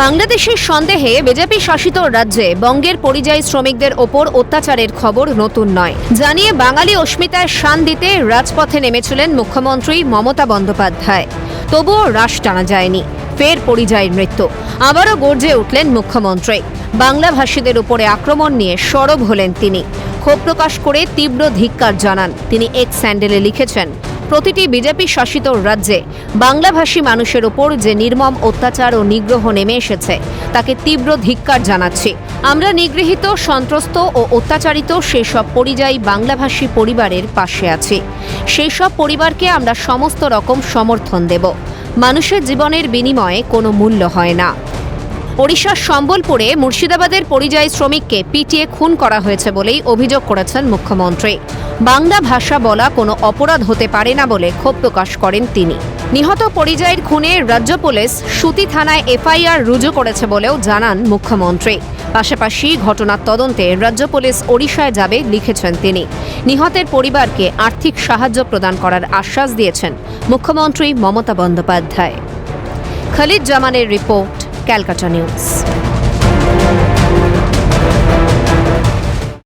বাংলাদেশের সন্দেহে বিজেপি শাসিত রাজ্যে বঙ্গের পরিযায়ী শ্রমিকদের ওপর অত্যাচারের খবর নতুন নয়। জানিয়ে বাঙালি অস্মিতায় শান দিতে রাজপথে নেমেছিলেন মুখ্যমন্ত্রী মমতা বন্দ্যোপাধ্যায়। তবুও রাশ টানা যায়নি। ফের পরিযায়ীর মৃত্যু। আবারও গর্জে উঠলেন মুখ্যমন্ত্রী। বাংলাভাষীদের উপরে আক্রমণ নিয়ে সরব হলেন তিনি। ক্ষোভ প্রকাশ করে তীব্র ধিক্কার জানান। তিনি এক স্যান্ডেলে লিখেছেন প্রতিটি বিজেপি শাসিত রাজ্যে বাংলাভাষী মানুষের ওপর যে নির্মম অত্যাচার ও নিগ্রহ নেমে এসেছে, তাকে তীব্র ধিক্কার জানাচ্ছি। আমরা নিগৃহীত, সন্ত্রস্ত ও অত্যাচারিত সেই সব পরিযায়ী বাংলাভাষী পরিবারের পাশে আছি। সেই সব পরিবারকে আমরা সমস্ত রকম সমর্থন দেব। মানুষের জীবনের বিনিময়ে কোনো মূল্য হয় না। ওড়িশার সম্বলপুরে মুর্শিদাবাদের পরিযায়ী শ্রমিককে পিটিয়ে খুন করা হয়েছে বলেই অভিযোগ করেছেন মুখ্যমন্ত্রী। বাংলা ভাষা বলা কোনো অপরাধ হতে পারে না বলে ক্ষোভ প্রকাশ করেন তিনি। নিহত পরিযায়ীর খুনে রাজ্য পুলিশ সুতি থানায় এফআইআর রুজু করেছে বলেও জানান মুখ্যমন্ত্রী। পাশাপাশি ঘটনার তদন্তে রাজ্য পুলিশ ওড়িশায় যাবে লিখেছেন তিনি। নিহতের পরিবারকে আর্থিক সাহায্য প্রদান করার আশ্বাস দিয়েছেন মুখ্যমন্ত্রী মমতা বন্দ্যোপাধ্যায়। খালিদ জামানের রিপোর্ট, ক্যালকাটা নিউজ।